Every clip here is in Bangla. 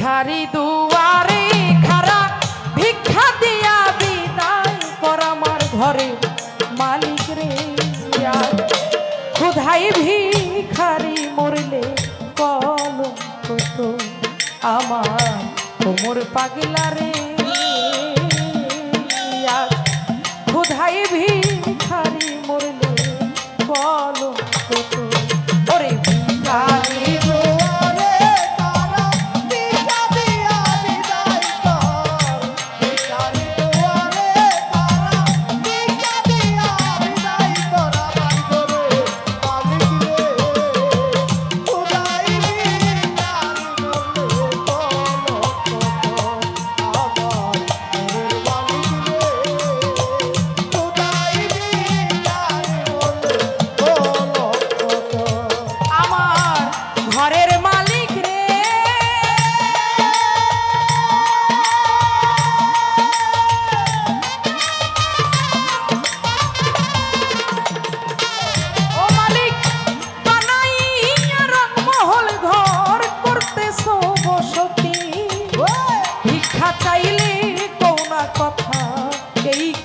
ভিখারি দুয়ারে খারা ভিক্ষা দিয়া বিদায় কর আমার ঘরে মালিক রে ক্ষুধাই ভিখারি মরলে কলম আমার কোমর পাগলা রে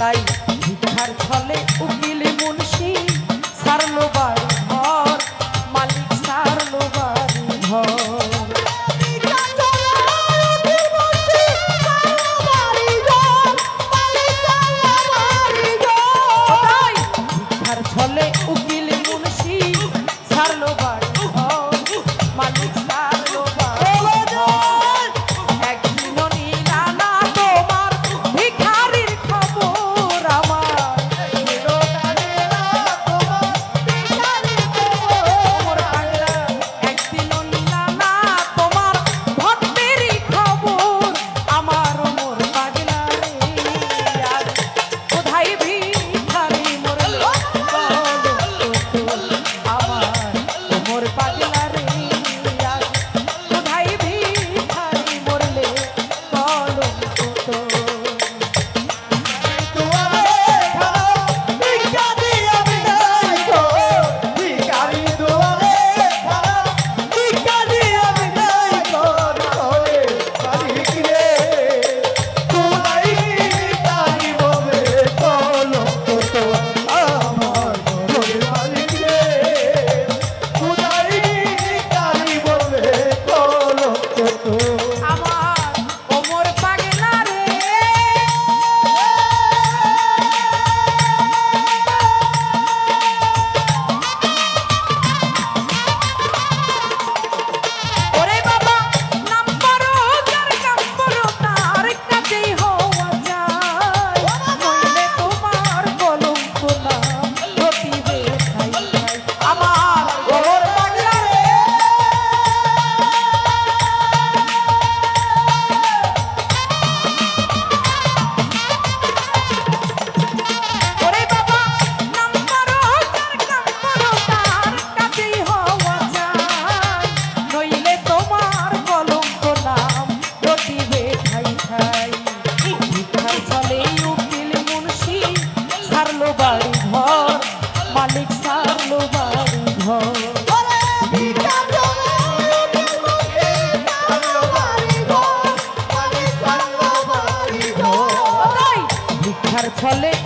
তাই ভিক্ষার ছলে উকিল মুন্সি, সারলো বাড়ি ঘর, মালিক সারলো বাড়ি ঘর। ছলে উকিল মুন্সি, সারলো ছলে